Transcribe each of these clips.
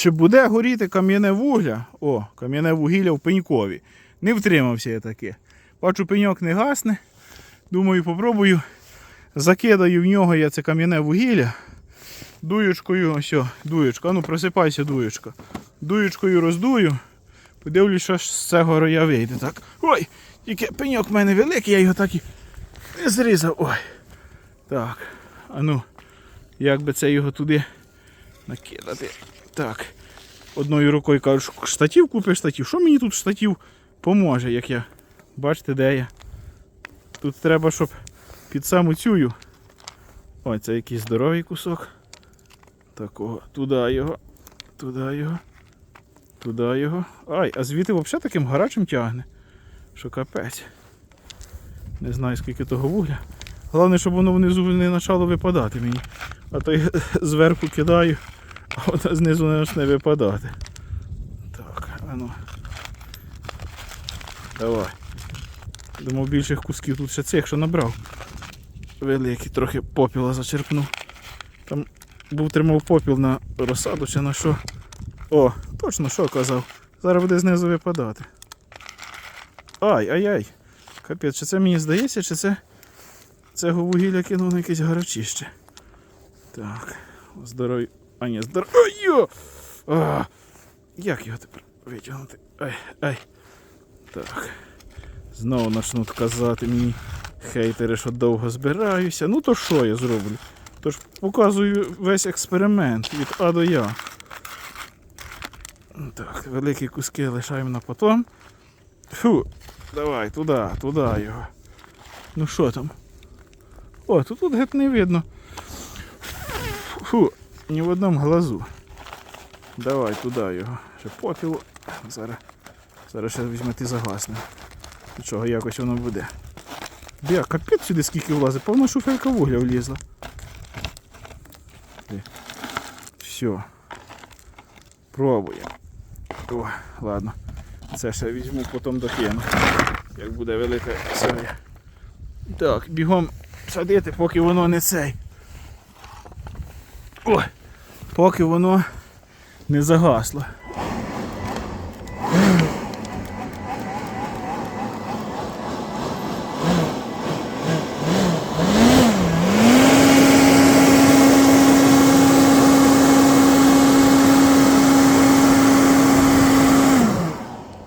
Чи буде горіти кам'яне вугля? О, кам'яне вугілля в пенькові. Не втримався я таке. Бачу, пеньок не гасне. Думаю, попробую. Закидаю в нього я це кам'яне вугілля. Дуючкою, ось, дуючка. Ну просипайся, дуючка. Дуючкою роздую. Подивлюсь, що з цього роя вийде. Так. Ой, тільки пеньок в мене великий, я його так і зрізав. Ой. Так. А ну, як би це його туди накидати. Так. Одною рукою кажу, штатів купиш штатів. Що мені тут штатів поможе, як я. Бачите, де я? Тут треба, щоб під саму цю. Ой, це якийсь здоровий кусок. Такого. Туди його. Туди його. Туди його. Ай, а звідти взагалі таким гарячим тягне. Що капець. Не знаю скільки того вугля. Головне, щоб воно внизу не почало випадати мені. А то я зверху кидаю, а воно знизу не почне випадати. Так, а ну. Давай. Думав більших кусків тут ще цих, що набрав. Великий, трохи попіла зачерпнув. Там був тримав попіл на розсаду чи на що. О, точно що казав. Зараз буде знизу випадати. Ай, ай, ай. Капець, чи це мені здається, чи це цього вугілля кинув на якесь гарячище. Так, здоровий. А ні! А, як його тепер витягнути? Ай, ай. Так. Знову почнуть казати мені хейтери, що довго збираюся. Ну то що я зроблю? Тож показую весь експеримент від А до Я. Так, великі куски лишаємо на потом. Фу, давай, туди, туди його. Ну що там? О, тут, тут геть не видно. Фу, ні в одному глазу. Давай туди його. Ще попіл. Зараз. Зараз ще візьме ти загасне. Нічого, якось воно буде. Бля, капець сюди скільки влазить, повна шуфелька вугля влізла. Все. Пробуємо. О, ладно. Це ще візьму, потім докину. Як буде велика серія. Так, бігом садити, поки воно не цей. Ой, поки воно не загасло.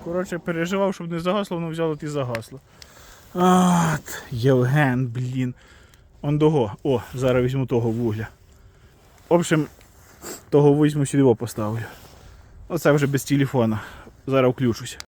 Коротше, переживав, щоб не загасло, воно взяло і загасло. От, Євген, блін. Он дого. О, зараз візьму того вугля. В общем, того візьму сюди поставлю. Оце вже без телефона. Зараз включусь.